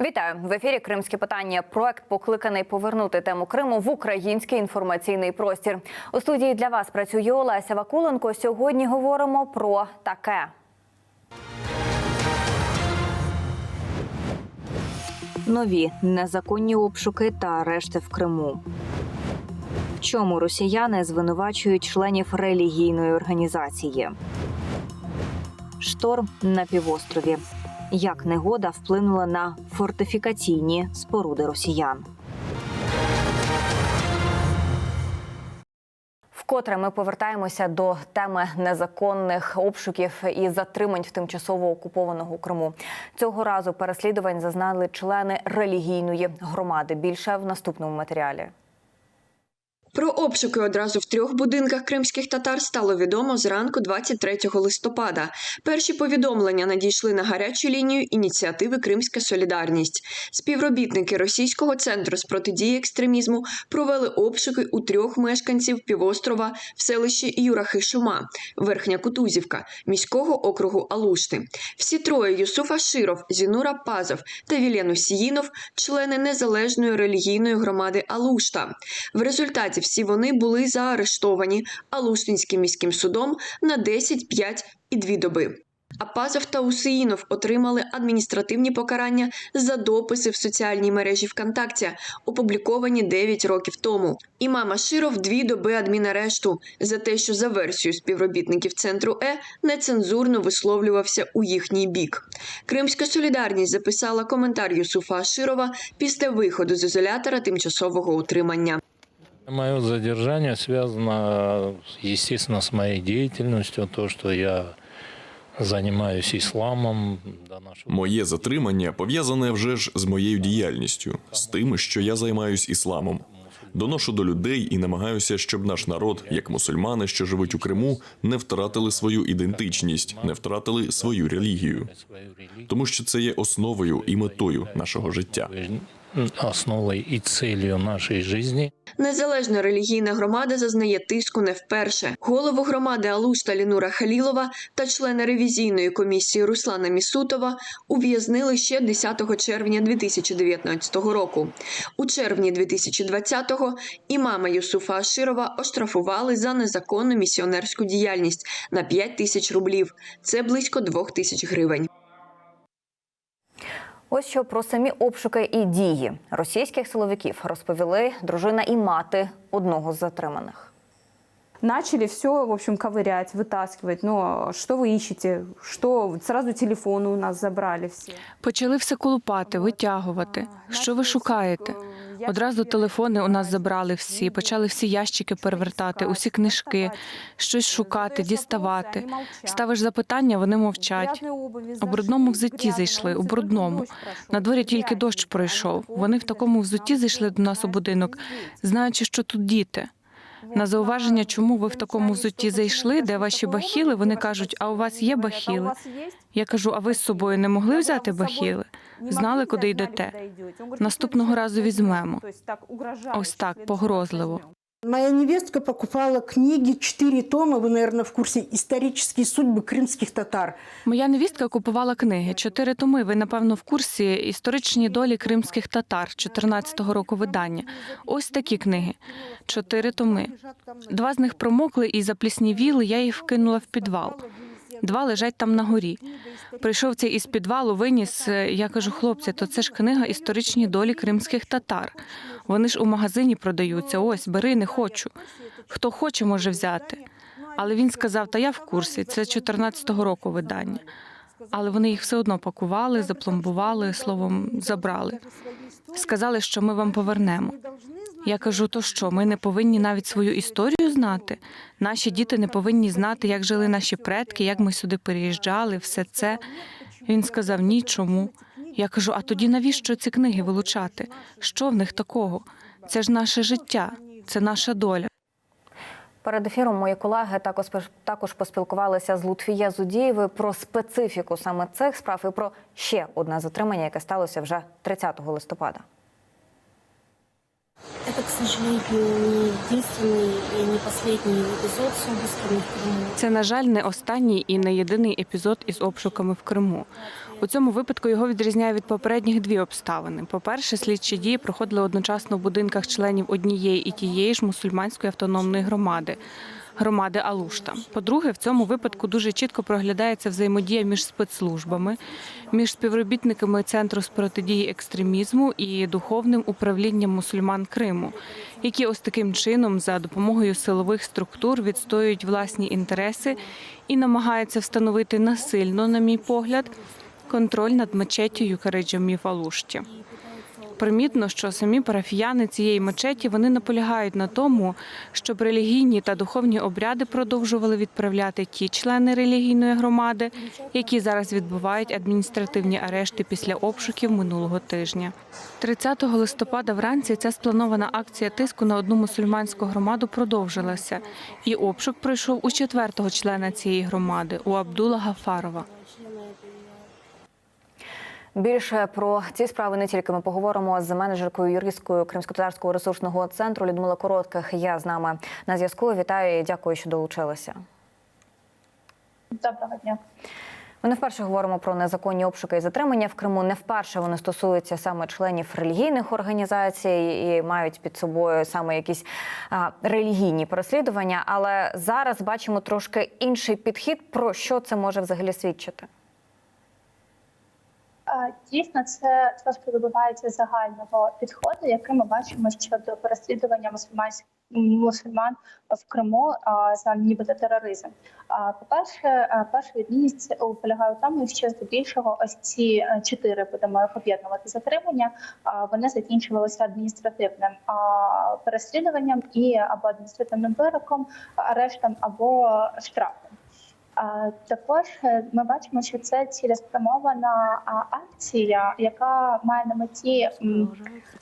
Вітаю в ефірі Кримські питання. Проект покликаний повернути тему Криму в український інформаційний простір. У студії для вас працює Олеся Вакуленко. Сьогодні говоримо про таке. Нові незаконні обшуки та арешти в Криму. В чому росіяни звинувачують членів релігійної організації? Шторм на півострові. Як негода вплинула на фортифікаційні споруди росіян? Вкотре ми повертаємося до теми незаконних обшуків і затримань в тимчасово окупованого Криму. Цього разу переслідувань зазнали члени релігійної громади. Більше в наступному матеріалі. Про обшуки одразу в трьох будинках кримських татар стало відомо зранку 23 листопада. Перші повідомлення надійшли на гарячу лінію ініціативи Кримська Солідарність. Співробітники російського центру з протидії екстремізму провели обшуки у трьох мешканців півострова в селищі Юрахи-Шума, Верхня Кутузівка, міського округу Алушти. Всі троє Юсуф Аширов, Зінура Пазов та Вілєн Усіїнов – члени незалежної релігійної громади Алушта. В результаті всі вони були заарештовані Алуштинським міським судом на 10, 5 і 2 доби. А Пазов та Усеїнов отримали адміністративні покарання за дописи в соціальній мережі ВКонтакті, опубліковані 9 років тому. Імам Аширов дві доби адмінарешту за те, що за версією співробітників центру Е нецензурно висловлювався у їхній бік. Кримська солідарність записала коментар Юсуфа Аширова після виходу з ізолятора тимчасового утримання. Мое задержание связано, естественно, с моей деятельностью, то, что я до нашего- Моє затримання пов'язане вже ж з моєю діяльністю, з тим, що я займаюсь ісламом. Доношу до людей і намагаюся, щоб наш народ, як мусульмани, що живуть у Криму, не втратили свою ідентичність, не втратили свою релігію, тому що це є основою і метою нашого життя. основой и целью нашей жизни. Незалежна релігійна громада зазнає тиску не вперше. Голову громади Алушта Лінура Халілова та члена ревізійної комісії Руслана Місутова ув'язнили ще 10 червня 2019 року. У червні 2020-го імама Юсуфа Аширова оштрафували за незаконну місіонерську діяльність на 5 тисяч рублів. Це близько 2 тисяч гривень. Ось що про самі обшуки і дії російських силовиків розповіли дружина і мати одного з затриманих. Начали все, в общем, ковырять, вытаскивать. Но что вы ищете? Что сразу телефоны у нас забрали все. Почали все колупати, витягувати. Що ви шукаєте? Одразу телефони у нас забрали всі, почали всі ящики перевертати, усі книжки, щось шукати, діставати. Ставиш запитання, вони мовчать. У брудному взутті зайшли, у брудному. На дворі тільки дощ пройшов. Вони в такому взутті зайшли до нас у будинок, знаючи, що тут діти. На зауваження, чому ви в такому взутті зайшли, де ваші бахіли, вони кажуть, а у вас є бахіли? Я кажу, а ви з собою не могли взяти бахіли? Знали, куди йдете? Наступного разу візьмемо. Ось так, погрозливо. Моя невестка покупала книги, четыре тома, вы, наверное, в курсе, «Исторические судьбы крымских татар». Моя невістка купувала книги. Чотири томи. Ви напевно в курсі історичні долі кримських татар 14-го року видання. Ось такі книги. Чотири томи. Два з них промокли і запліснівіли. Я їх вкинула в підвал. Два лежать там на горі. Прийшов цей із підвалу, виніс. е, Я кажу, хлопці, то це ж книга історичні долі кримських татар. Вони ж у магазині продаються. Ось, бери, не хочу. Хто хоче, може взяти. Але він сказав: Та я в курсі, це 14-го року видання. Але вони їх все одно пакували, запломбували, словом, забрали. Сказали, що ми вам повернемо. Я кажу, то що, ми не повинні навіть свою історію знати? Наші діти не повинні знати, як жили наші предки, як ми сюди переїжджали, все це. Він сказав ні, чому. Я кажу, а тоді навіщо ці книги вилучати? Що в них такого? Це ж наше життя, це наша доля. Перед ефіром мої колеги також також поспілкувалися з Лутфіє Зудієвою про специфіку саме цих справ і про ще одне затримання, яке сталося вже 30 листопада. Это, к сожалению, не единственный и не последний эпизод с обысками в Крыму. Це, на жаль, не останній і не єдиний епізод із обшуками в Криму. У цьому випадку його відрізняє від попередніх дві обставини. По-перше, слідчі дії проходили одночасно в будинках членів однієї і тієї ж мусульманської автономної громади. Громади Алушта. По-друге, в цьому випадку дуже чітко проглядається взаємодія між спецслужбами, між співробітниками Центру з протидії екстремізму і духовним управлінням мусульман Криму, які ось таким чином за допомогою силових структур відстоюють власні інтереси і намагаються встановити насильно, на мій погляд, контроль над мечеттю Юкариджамі в Алушті. Примітно, що самі парафіяни цієї мечеті вони наполягають на тому, щоб релігійні та духовні обряди продовжували відправляти ті члени релігійної громади, які зараз відбувають адміністративні арешти після обшуків минулого тижня. 30 листопада вранці ця спланована акція тиску на одну мусульманську громаду продовжилася, і обшук пройшов у четвертого члена цієї громади у Абдула Гафарова. Більше про ці справи не тільки ми поговоримо з менеджеркою юристкою Кримськотатарського ресурсного центру Людмила Коротких. Я з нами на зв'язку. Вітаю і дякую, що долучилися. Доброго дня. Ми не вперше говоримо про незаконні обшуки і затримання в Криму. Не вперше вони стосуються саме членів релігійних організацій і мають під собою саме якісь а, релігійні переслідування. Але зараз бачимо трошки інший підхід. Про що це може взагалі свідчити? Е, Дійсно, це трошки вибивається загального підходу, який ми бачимо щодо переслідування мусульманських мусульман в Криму за нібито тероризм. А, По-перше, е, перша відмінність полягає в тому, що здебільшого ось ці е, чотири будемо їх об'єднувати затримання. Вони закінчувалися адміністративним переслідуванням і або адміністративним вироком, арештом або штрафом. Також е, ми бачимо, що це цілеспрямована акція, яка має на меті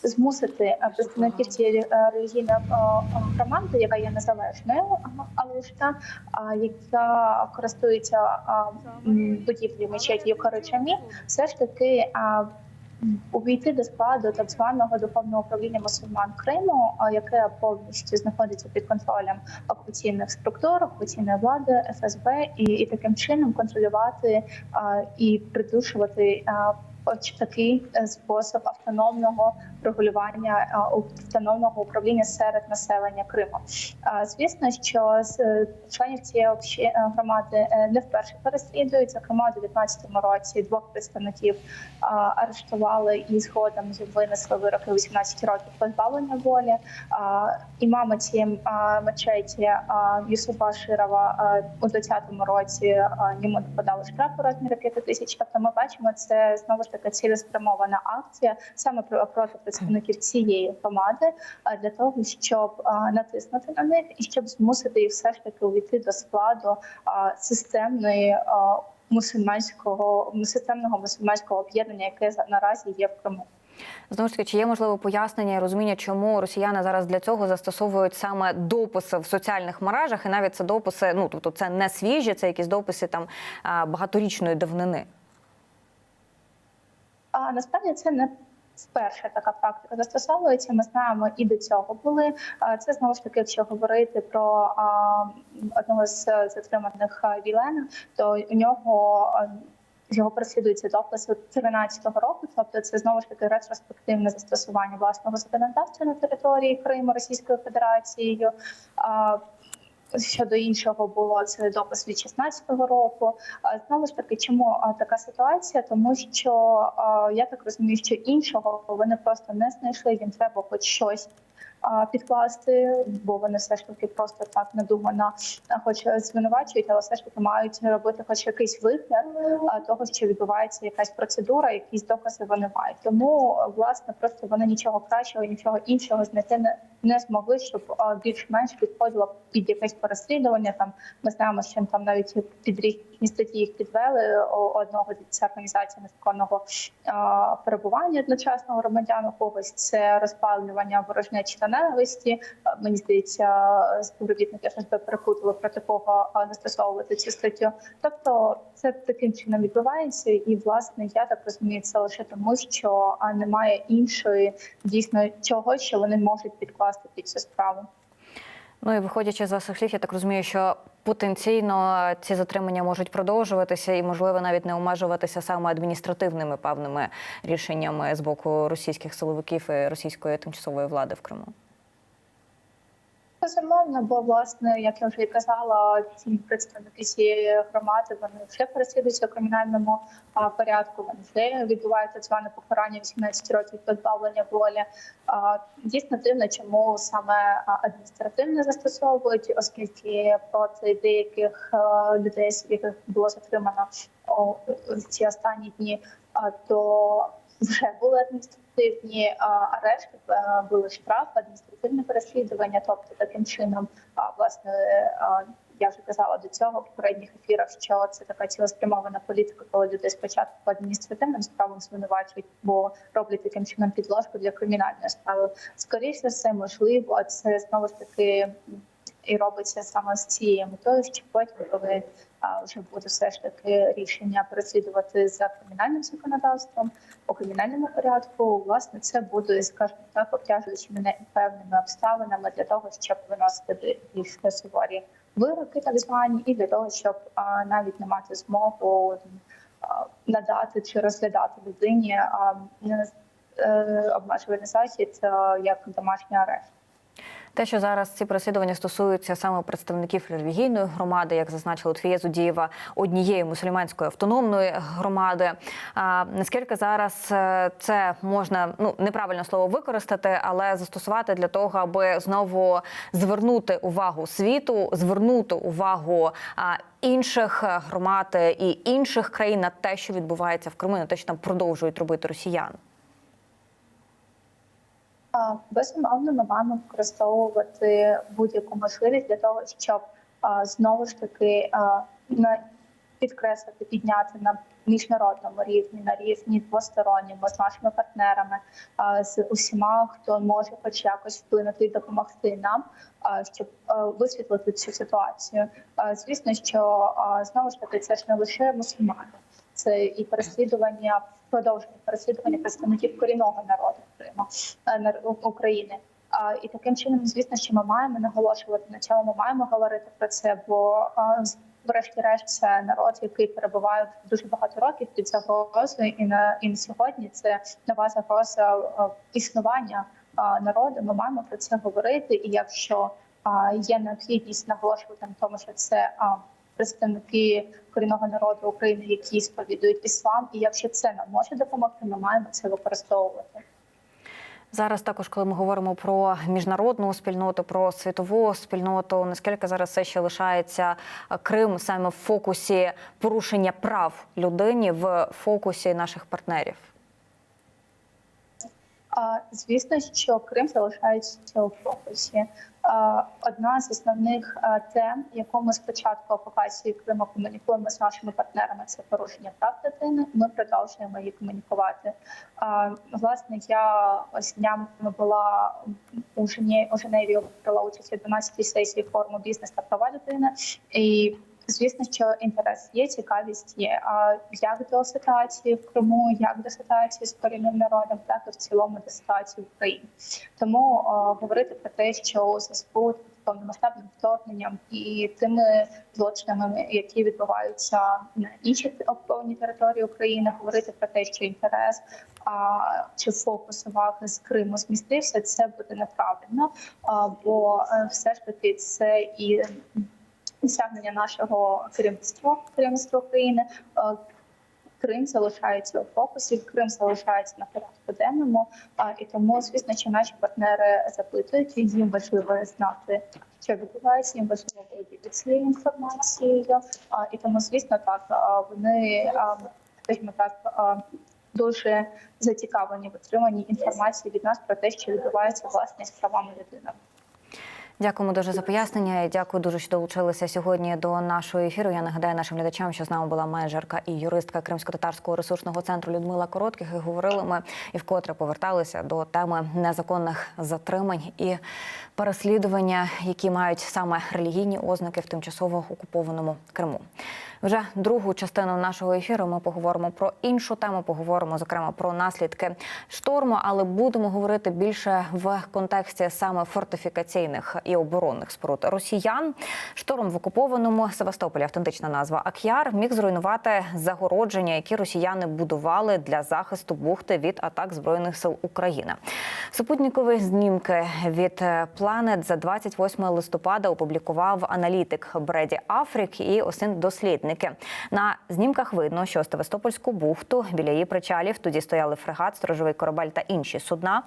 змусити е, представників цієї е, релігійної громади, яка є незалежною, але ж та яка користується будівлі мечеті Юкаричамі, все ж таки увійти до складу так званого духовного управління мусульман Криму, яке повністю знаходиться під контролем окупаційних структур, окупаційної влади, ФСБ, і, і таким чином контролювати а, і придушувати а, ось такий е, спосіб автономного регулювання а, автономного управління серед населення Криму. Звісно, що е, членів цієї е, громади е, не вперше переслідують. Зокрема, у 2019 році двох представників арештували і згодом винесли вироки 18 років позбавлення волі. А, Імама цієї мечеті а, Юсуфа Широва у 2020 році йому подали штраф у розмірі 5 тисяч. Тобто ми бачимо, це знову ж таки цілеспрямована акція саме про- проти представників цієї громади а, для того, щоб натиснути на них і щоб змусити їх все ж таки увійти до складу системної. Мусульманського системного мусульманського об'єднання, яке наразі є в Криму. Знову ж таки, чи є можливе пояснення і розуміння, чому росіяни зараз для цього застосовують саме дописи в соціальних мережах, і навіть це дописи, ну тобто це не свіжі, це якісь дописи там багаторічної давнини. А насправді це не вперше така практика застосовується. Ми знаємо і до цього були. Це знову ж таки, якщо говорити про одного з затриманих Вілена, то у нього. Його переслідується допис 2013 року, тобто це знову ж таки ретроспективне застосування власного законодавства на території Криму Російською Федерацією. Щодо іншого було це допис від 16-го року. Знову ж таки, чому така ситуація? Тому що я так розумію, що іншого вони просто не знайшли. Їм треба хоч щось підкласти, бо вони все ж таки просто так надумано, хоч звинувачують, але все ж таки мають робити хоч якийсь вигляд того, що відбувається якась процедура, якісь докази вони мають. Тому власне просто вони нічого кращого, нічого іншого знайти не, не змогли, щоб більш-менш підходило під якесь переслідування. Там ми знаємо, що там навіть під рік їхні статті їх підвели. Одного це організація незаконного перебування одночасного громадян, у когось це розпалювання ворожнечі та ненависті. Мені здається, співробітники ФСБ перепутали проти кого застосовувати цю статтю. Тобто, це таким чином відбувається, і власне я так розумію, це лише тому, що немає іншої дійсно чого, що вони можуть підкласти під цю справу. Ну і виходячи з ваших слів, я так розумію, що потенційно ці затримання можуть продовжуватися і, можливо, навіть не обмежуватися саме адміністративними певними рішеннями з боку російських силовиків і російської тимчасової влади в Криму. Безумовно, бо власне, як я вже і казала, ці представники цієї громади вони вже переслідуються у кримінальному а, порядку. Вони вже відбувають так зване покарання 18 років позбавлення волі. А, дійсно дивно, чому саме адміністративне застосовують, оскільки проти деяких а, людей, яких було затримано о, ці останні дні, а, то вже були адміністративні а, арешти, були штрафи, адміністративне переслідування. Тобто таким чином, власне, я вже казала до цього в попередніх ефірах, що це така цілеспрямована політика, коли людей спочатку по адміністративним справам звинувачують, бо роблять таким чином підложку для кримінальної справи. Скоріше все, можливо, це знову ж таки і робиться саме з цією метою, що потім, коли а, вже буде все ж таки рішення переслідувати за кримінальним законодавством у кримінальному порядку, власне, це буде, скажімо так, обтяжуючи мене певними обставинами для того, щоб виносити більш суворі вироки, так звані, і для того, щоб а, навіть не мати змогу а, надати чи розглядати людині а, не е, обмежувальний захід а, як домашній арешт. Те, що зараз ці переслідування стосуються саме представників релігійної громади, як зазначила Тфія Зудієва, однієї мусульманської автономної громади. А, наскільки зараз е, це можна ну неправильно слово використати, але застосувати для того, аби знову звернути увагу світу, звернути увагу а, інших громад і інших країн на те, що відбувається в Криму, на те, що там продовжують робити росіяни. Безумовно, ми маємо використовувати будь-яку можливість для того, щоб знову ж таки на підкреслити, підняти на міжнародному рівні, на рівні двосторонньому з нашими партнерами, з усіма, хто може хоч якось вплинути і допомогти нам, щоб висвітлити цю ситуацію. Звісно, що знову ж таки це ж не лише мусульмани, і переслідування продовження переслідування представників корінного народу Криму е, України. І таким чином, звісно, що ми маємо наголошувати на цьому. Ми маємо говорити про це, бо врешті-решт це народ, який перебуває дуже багато років під загрозою, і на і на сьогодні це нова загроза існування народу. Ми маємо про це говорити. І якщо є необхідність наголошувати на тому, що це представники корінного народу України, які сповідують іслам, і якщо це нам може допомогти, ми маємо це використовувати. Зараз також, коли ми говоримо про міжнародну спільноту, про світову спільноту, наскільки зараз все ще лишається Крим саме в фокусі порушення прав людині в фокусі наших партнерів? Звісно, що Крим залишається у фокусі. Одна з основних тем, яку ми спочатку окупації Криму комунікуємо з нашими партнерами, це порушення прав дитини. Ми продовжуємо її комунікувати. Власне, я ось днями була у Жені у Женеві, брала участь у 12-й сесії форуму бізнес та права дитини. І Звісно, що інтерес є, цікавість є. А як до ситуації в Криму, як до ситуації з корінним народом, так і в цілому до ситуації в Україні. Тому о, говорити про те, що у з повномасштабним вторгненням і тими злочинами, які відбуваються на іншій окупованій території України, говорити про те, що інтерес а, чи фокус уваги з Криму змістився, це буде неправильно. А, бо е, все ж таки це і досягнення нашого керівництва керівництва України. Е, Крим залишається у фокусі, Крим залишається на порядку денному. А і тому, звісно, що наші партнери запитують, їм важливо знати, що відбувається, їм важливо володіти цією інформацією. А і тому, звісно, так вони, скажімо так, дуже зацікавлені в отриманні інформації від нас про те, що відбувається власне з правами людини. Дякуємо дуже за пояснення. і Дякую дуже, що долучилися сьогодні до нашого ефіру. Я нагадаю нашим глядачам, що з нами була менеджерка і юристка Кримсько-татарського ресурсного центру Людмила Коротких. І говорили ми і вкотре поверталися до теми незаконних затримань і переслідування, які мають саме релігійні ознаки в тимчасово окупованому Криму. Вже другу частину нашого ефіру ми поговоримо про іншу тему. Поговоримо зокрема про наслідки шторму, але будемо говорити більше в контексті саме фортифікаційних і оборонних споруд росіян. Шторм в окупованому Севастополі, автентична назва Ак'яр, міг зруйнувати загородження, які росіяни будували для захисту бухти від атак збройних сил України. Супутникові знімки від Planet за 28 листопада опублікував аналітик Бреді Афрік і осин дослідники. На знімках видно, що Севастопольську бухту біля її причалів тоді стояли фрегат, сторожовий корабель та інші судна.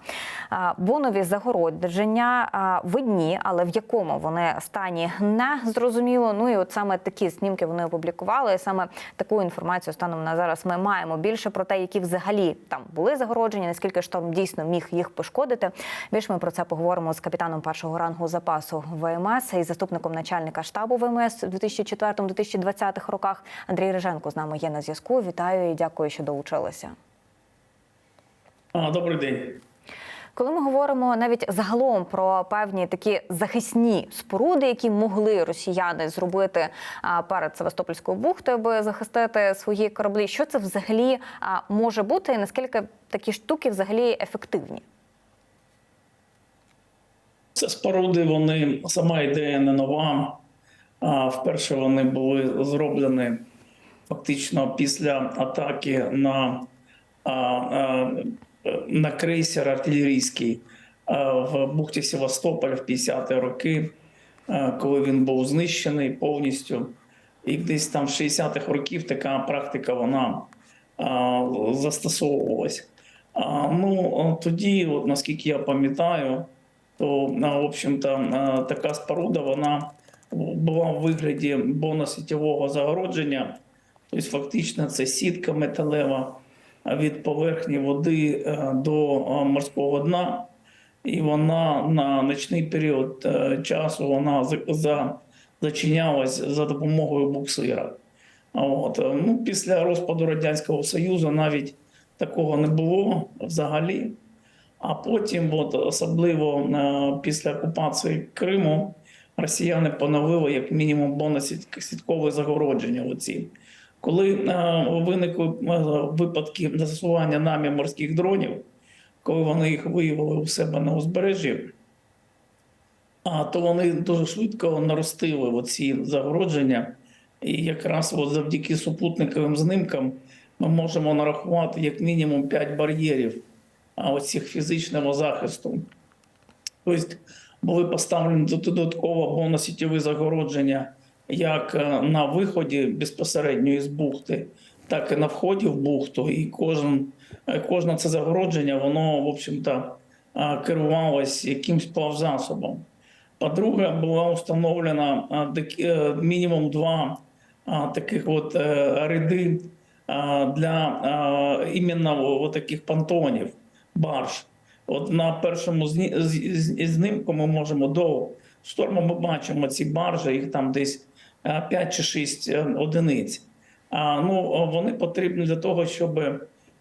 Бонові загородження видні, але в якому вони стані не зрозуміло. Ну і от саме такі знімки вони опублікували. Саме таку інформацію станом на зараз ми маємо більше про те, які взагалі там були загороджені, наскільки шторм дійсно міг їх пошкодити. Більше ми про це поговоримо з капітаном першого рангу запасу ВМС і заступником начальника штабу ВМС у 2004-2020 роках. Андрій Риженко з нами є на зв'язку. Вітаю і дякую, що долучилися. Добрий день. Коли ми говоримо навіть загалом про певні такі захисні споруди, які могли росіяни зробити перед Севастопольською бухтою, аби захистити свої кораблі, що це взагалі може бути, і наскільки такі штуки взагалі ефективні? Це споруди, вони сама ідея не нова. А вперше вони були зроблені фактично після атаки на, на крейсер артилерійський в бухті Севастополь в 50-ті роки, коли він був знищений повністю. І десь там в 60-х років така практика вона застосовувалась. А, ну, тоді, от, наскільки я пам'ятаю, то в общем-то така споруда вона була в вигляді боносітєвого загородження. Тобто, фактично, це сітка металева від поверхні води е, до морського дна, і вона на нічний період е, часу вона за, за, зачинялась за допомогою буксира. От. е, Ну, після розпаду Радянського Союзу навіть такого не було взагалі. А потім, от, особливо е, після окупації Криму, росіяни поновили як мінімум боносіткове загородження. Оці. Коли е, виникли е, випадки застосування нами морських дронів, коли вони їх виявили у себе на узбережжі, а, то вони дуже швидко наростили оці загородження. І якраз от завдяки супутниковим знимкам ми можемо нарахувати як мінімум 5 бар'єрів оцих фізичного захисту. Тобто були поставлені додатково боносітєві загородження як е, на виході безпосередньо із бухти, так і на вході в бухту. І кожен, е, кожне це загородження, воно, в общем-то, е, керувалось якимсь плавзасобом. По-друге, була встановлена мінімум два таких от ряди для іменно таких понтонів, барж. От на першому знімку ми можемо до шторму ми бачимо ці баржі, їх там десь 5 чи 6 одиниць. А, ну, вони потрібні для того, щоб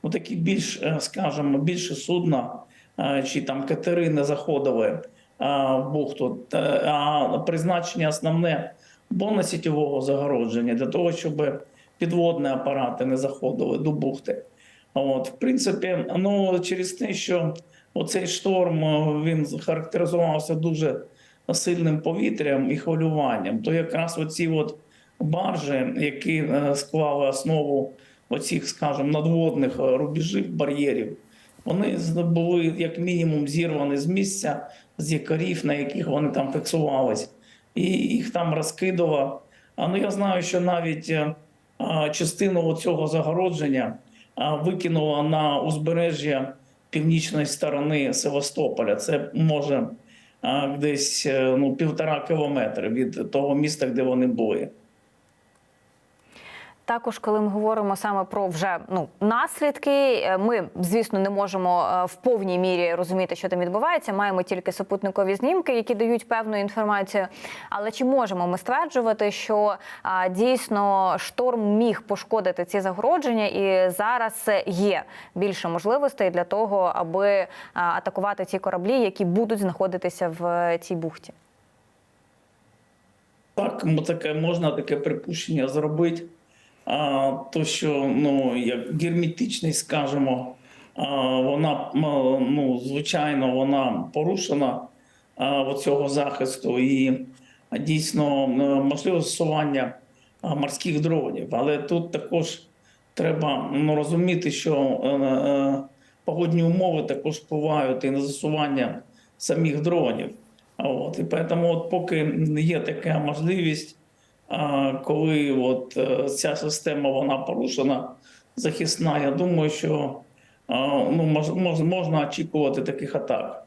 ну, такі більш, е, скажімо, більше судна е, чи там катери не заходили в бухту. А призначення основне боносітєвого загородження для того, щоб підводні апарати не заходили до бухти. От, в принципі, ну через те, що оцей шторм е, він характеризувався дуже сильним повітрям і хвилюванням, то якраз оці от баржі, які е, склали основу оцих, скажімо, надводних е, рубежів бар'єрів, вони були як мінімум зірвані з місця, з якорів, на яких вони там фіксувались, і їх там розкидало. А ну я знаю, що навіть частину цього загородження а, викинуло на узбережжя північної сторони Севастополя. Це може десь е, ну, півтора кілометри від того міста, де вони були. Також, коли ми говоримо саме про вже ну наслідки, е, ми звісно не можемо е, в повній мірі розуміти, що там відбувається. Маємо тільки супутникові знімки, які дають певну інформацію. Але чи можемо ми стверджувати, що а, дійсно шторм міг пошкодити ці загородження, і зараз є більше можливостей для того, аби а, атакувати ці кораблі, які будуть знаходитися в е, цій бухті? Так, м- таке можна таке припущення зробити. А, то, що ну, як герметичність, скажімо, вона ну, звичайно вона порушена цього захисту, і дійсно м, можливе застосування морських дронів. Але тут також треба ну, розуміти, що е, е, погодні умови також впливають і на застосування самих дронів. От, і тому, от поки є така можливість, коли от е, ця система вона порушена, захисна, я думаю, що ну, мож, мож, можна очікувати таких атак.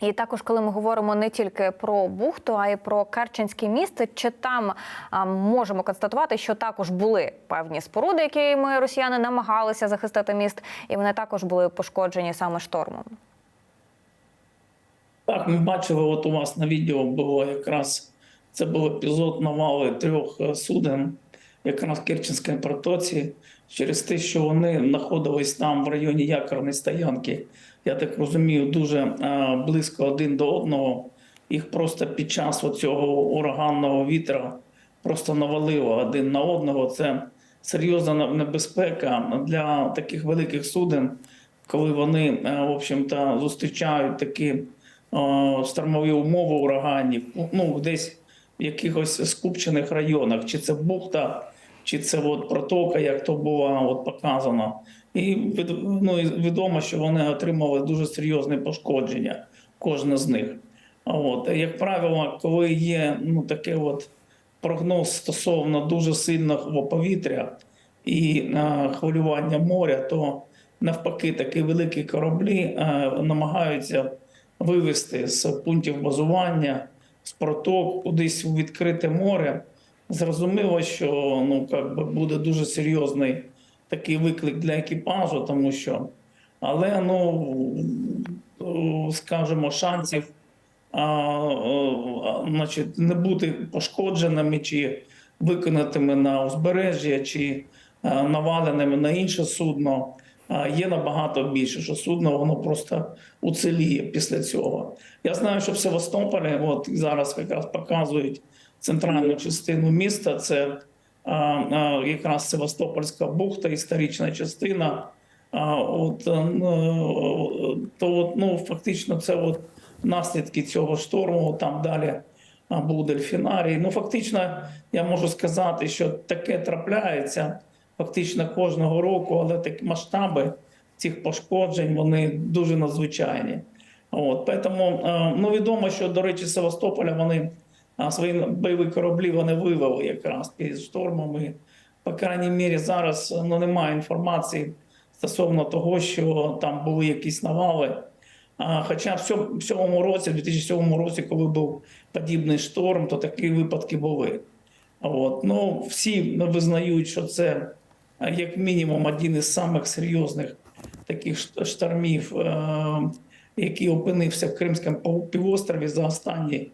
І також, коли ми говоримо не тільки про бухту, а й про Керченське місто, чи там а, можемо констатувати, що також були певні споруди, якими росіяни намагалися захистити міст, і вони також були пошкоджені саме штормом. Так, ми бачили, от у вас на відео було якраз це був епізод навали трьох е, суден, якраз в Керченській протоці, через те, що вони знаходились там в районі якорної стоянки. Я так розумію, дуже е, близько один до одного. Їх просто під час цього ураганного вітра просто навалило один на одного. Це серйозна небезпека для таких великих суден, коли вони, е, в общем-то, зустрічають такі штормові умови ураганів, ну десь якихось скупчених районах, чи це бухта, чи це от протока, як то було от показано. І від, ну, відомо, що вони отримали дуже серйозне пошкодження, кожна з них. От, як правило, коли є ну, таке от прогноз стосовно дуже сильного повітря і е, хвилювання моря, то навпаки такі великі кораблі е, намагаються вивести з пунктів базування, з проток кудись у відкрите море. Зрозуміло, що ну, как би буде дуже серйозний такий виклик для екіпажу, тому що, але ну, е, скажімо, шансів а, а, значить, не бути пошкодженими чи виконатими на узбережжя, чи а, наваленими на інше судно. Є набагато більше, що судно воно просто уцеліє після цього. Я знаю, що в Севастополі, от зараз якраз показують центральну частину міста. Це якраз Севастопольська бухта, історична частина. От, е, ну, то ну, фактично це от наслідки цього шторму. Там далі був дельфінарій. Ну, фактично, я можу сказати, що таке трапляється фактично кожного року, але такі масштаби цих пошкоджень вони дуже надзвичайні. От, тому, е, ну, відомо, що, до речі, Севастополя вони свої бойові кораблі вони вивели якраз із штормами. По крайній мірі, зараз ну, немає інформації стосовно того, що там були якісь навали. Хоча в цьому, році, в 2007 році, коли був подібний шторм, то такі випадки були. От. Ну, всі визнають, що це як мінімум один із самих серйозних таких штормів, е, який опинився в Кримському півострові за останні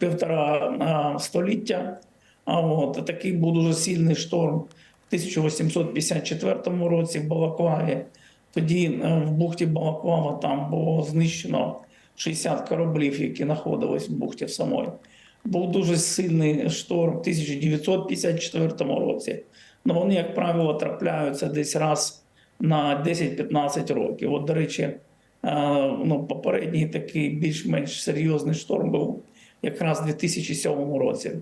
півтора століття. А от такий був дуже сильний шторм в 1854 році в Балаклаві. Тоді е, в бухті Балаклава там було знищено 60 кораблів, які знаходились в бухті самої. Був дуже сильний шторм в 1954 році. Ну вони, як правило, трапляються десь раз на 10-15 років. От, до речі, е, ну, попередній такий більш-менш серйозний шторм був якраз у 2007 році.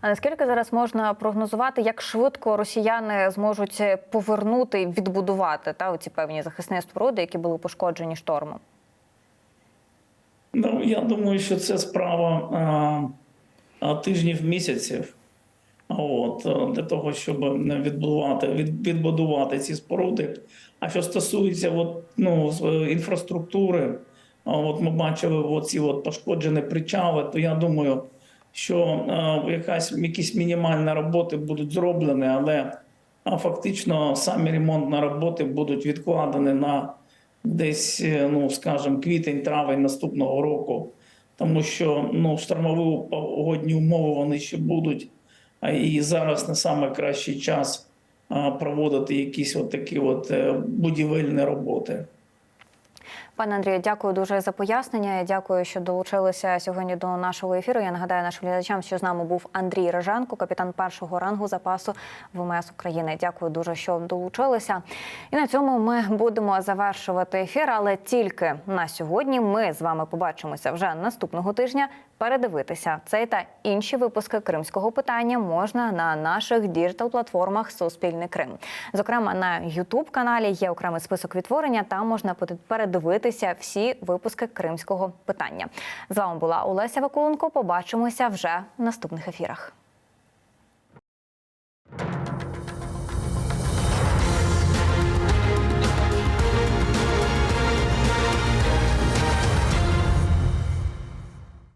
А наскільки зараз можна прогнозувати, як швидко росіяни зможуть повернути, відбудувати та оці певні захисні споруди, які були пошкоджені штормом? Ну, я думаю, що це справа а, а, тижнів місяців. От, для того, щоб відбудувати, від, відбудувати ці споруди. А що стосується от, ну, е, інфраструктури, от ми бачили оці от пошкоджені причали, то я думаю, що е, якась якісь мінімальні роботи будуть зроблені, але фактично самі ремонтні роботи будуть відкладені на десь, е, ну скажімо, квітень-травень наступного року, тому що ну штормові погодні умови вони ще будуть. І зараз не найкращий час проводити якісь от такі от е, будівельні роботи. Пане Андрію, дякую дуже за пояснення. Дякую, що долучилися сьогодні до нашого ефіру. Я нагадаю нашим глядачам, що з нами був Андрій Реженко, капітан першого рангу запасу ВМС України. Дякую дуже, що долучилися. І на цьому ми будемо завершувати ефір. Але тільки на сьогодні ми з вами побачимося вже наступного тижня. Передивитися цей та інші випуски кримського питання можна на наших діджитал-платформах Суспільний Крим. Зокрема, на youtube каналі є окремий список відтворення. Там можна передивитися всі випуски кримського питання. З вами була Олеся Вакуленко. Побачимося вже в наступних ефірах.